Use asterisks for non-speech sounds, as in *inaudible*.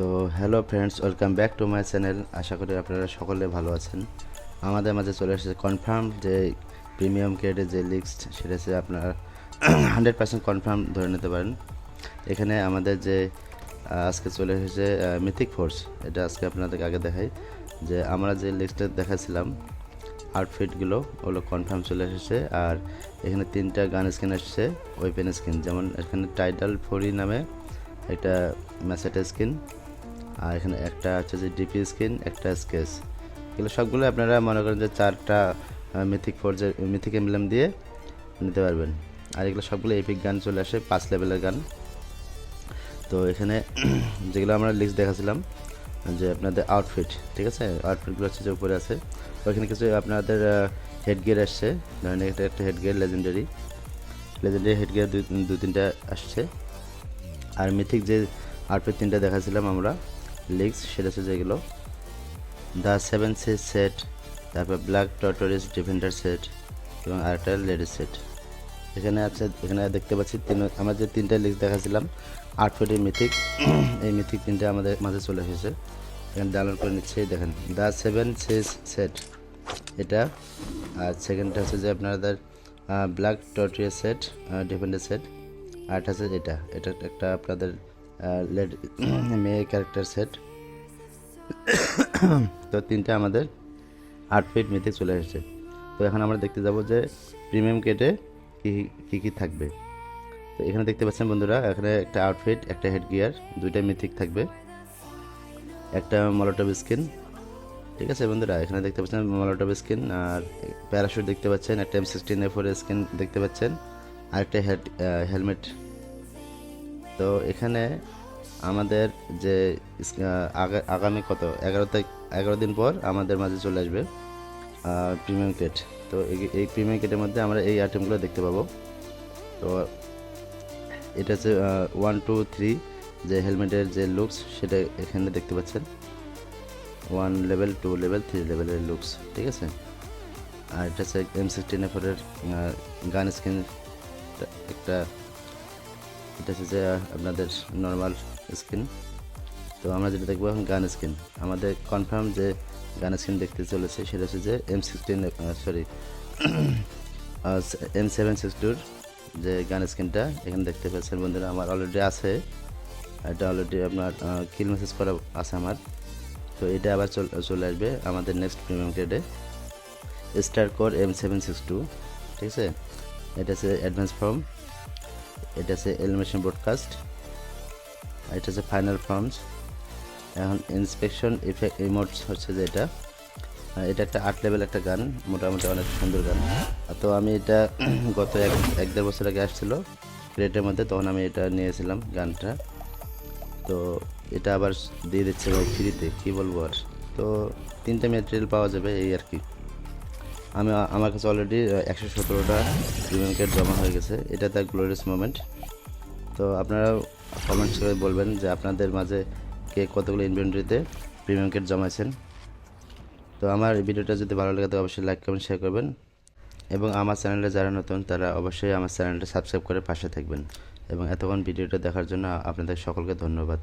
তো hello friends welcome back to my channel আশা করি আপনারা সকলে ভালো আছেন। আমাদের মাঝে চলে এসেছে কনফার্ম যে প্রিমিয়াম গ্রেডের যে লিস্ট সেটা হচ্ছে আপনারা হান্ড্রেড পার্সেন্ট কনফার্ম ধরে নিতে পারেন। এখানে আমাদের যে আজকে চলে এসেছে মিথিক ফোর্স এটা আজকে আপনাদেরকে আগে দেখাই যে আমরা যে লিস্টটা দেখাছিলাম আউটফিটগুলো ওগুলো কনফার্ম চলে এসেছে। আর এখানে তিনটা গান স্কিন এসেছে ওয়েপেন স্কিন যেমন এখানে টাইটাল ফোরি নামে একটা ম্যাসেটা স্কিন আর এখানে একটা হচ্ছে যে ডিপি স্কিন একটা স্কেচ এগুলো সবগুলো আপনারা মনে করেন যে চারটা মিথিক ফোর্সের মিথিক এমব্লেম দিয়ে নিতে পারবেন। আর এগুলো সবগুলো এপিক গান চলে আসে, পাঁচ লেভেলের গান। তো এখানে *clears throat* যেগুলো আমরা লিস্ট দেখাছিলাম, যে আপনাদের আউটফিট ঠিক আছে? আউটফিটগুলো হচ্ছে যে উপরে আছে। ওইখানে কিছু আপনাদের হেড গিয়ার আসছে। ধরেন এটা একটা headgear legendary legendary headgear দু তিনটা আসছে। আর মিথিক যে আউটফিট তিনটা দেখাছিলাম আমরা লিগস সেটা হচ্ছে যেগুলো দ্য সেভেন সি সেট তারপর ব্ল্যাক টটোরিস ডিফেন্ডার সেট এবং আরেকটা লেডিস সেট এখানে আছে, এখানে দেখতে পাচ্ছি তিন, আমার যে তিনটা লিস্ট দেখাছিলাম, আট ফুটের মিথিক এই মিথিক *clears throat* তিনটে আমাদের মাঝে চলে এসেছে। এখানে ডাউনলোড করে নিচ্ছে দেখেন। দ্য সেভেন সিস সেট এটা। আর সেকেন্ডটা হচ্ছে যে আপনাদের black tortoise set defender set আর একটা হচ্ছে এটা। এটা একটা আপনাদের লেড *coughs* মেয়ে ক্যারেক্টার সেট *coughs* তো তিনটে আমাদের আট ফিট মিথিক চলে এসেছে। তো এখন আমরা দেখতে যাব যে প্রিমিয়াম কেটে কী কী কী থাকবে। তো এখানে দেখতে পাচ্ছেন বন্ধুরা এখানে একটা আউটফিট একটা হেড গিয়ার দুইটা মিথিক থাকবে। একটা মলোটব স্কিন ঠিক আছে বন্ধুরা? এখানে দেখতে পাচ্ছেন মলোটব স্কিন আর প্যারাশুট দেখতে পাচ্ছেন একটা এম সিক্সটিন এফোর স্কিন দেখতে পাচ্ছেন আর একটা হেড হেলমেট তো এখানে আমাদের যে আগামী কত? এগারো তারিখ, এগারো দিন পর আমাদের মাঝে চলে আসবে প্রিমিয়াম কেট তো এই- প্রিমিয়াম কেটের মধ্যে আমরা এই আইটেমগুলো দেখতে পাবো। তো এটা হচ্ছে ওয়ান টু থ্রি যে হেলমেটের যে লুকস সেটা এখানে দেখতে পাচ্ছেন। One level two level three লেভেলের লুকস ঠিক আছে? আর এটা হচ্ছে এম সিক্সটিন এফোরের গান স্কিন একটা এটা হচ্ছে যে আপনাদের নর্মাল স্কিন তো আমরা যেটা দেখব এখন গান স্কিন আমাদের কনফার্ম যে গান স্কিন দেখতে চলেছে, সেটা হচ্ছে যে M sixteen sorry M seven six টুর যে গান স্কিনটা এখানে দেখতে পাচ্ছেন বন্ধুরা, আমার অলরেডি আছে। এটা অলরেডি আপনার কিল মেসেজ করা আছে আমার। তো এটা আবার চল- চলে আসবে আমাদের নেক্সট প্রিমিয়াম গ্রেডে star core M seven six two ঠিক আছে? এটা হচ্ছে অ্যাডভান্স ফর্ম এটা হচ্ছে এলিমিনেশন ব্রডকাস্ট এটা হচ্ছে ফাইনাল ফর্মস এখন ইন্সপেকশন ইফেক্ট ইমোটস হচ্ছে যে এটা এটা একটা আট লেভেল একটা গান, মোটামুটি অনেক সুন্দর গান। তো আমি এটা *clears throat* গত এক এক দেড় বছর আগে আসছিল ক্রেটের মধ্যে, তখন আমি এটা নিয়েছিলাম গানটা। তো এটা আবার দিয়ে দিচ্ছে ফ্রিতে কী বলব আর। তো তিনটে মেটেরিয়াল পাওয়া যাবে এই আর কি। আমি, আমার কাছে অলরেডি একশো সতেরোটা প্রিমিয়াম কার্ড জমা হয়ে গেছে। এটা তার গ্লোরিয়াস মোমেন্ট তো আপনারা কমেন্টস করে বলবেন যে আপনাদের মাঝে কে কতগুলো ইনভেন্টরিতে প্রিমিয়াম কার্ড জমাইছেন। তো আমার ভিডিওটা যদি ভালো লাগে, তো অবশ্যই লাইক কমেন্ট শেয়ার করবেন। এবং আমার চ্যানেলে যারা নতুন, তারা অবশ্যই আমার চ্যানেলটা সাবস্ক্রাইব করে পাশে থাকবেন। এবং এতক্ষণ ভিডিওটা দেখার জন্য আপনাদের সকলকে ধন্যবাদ।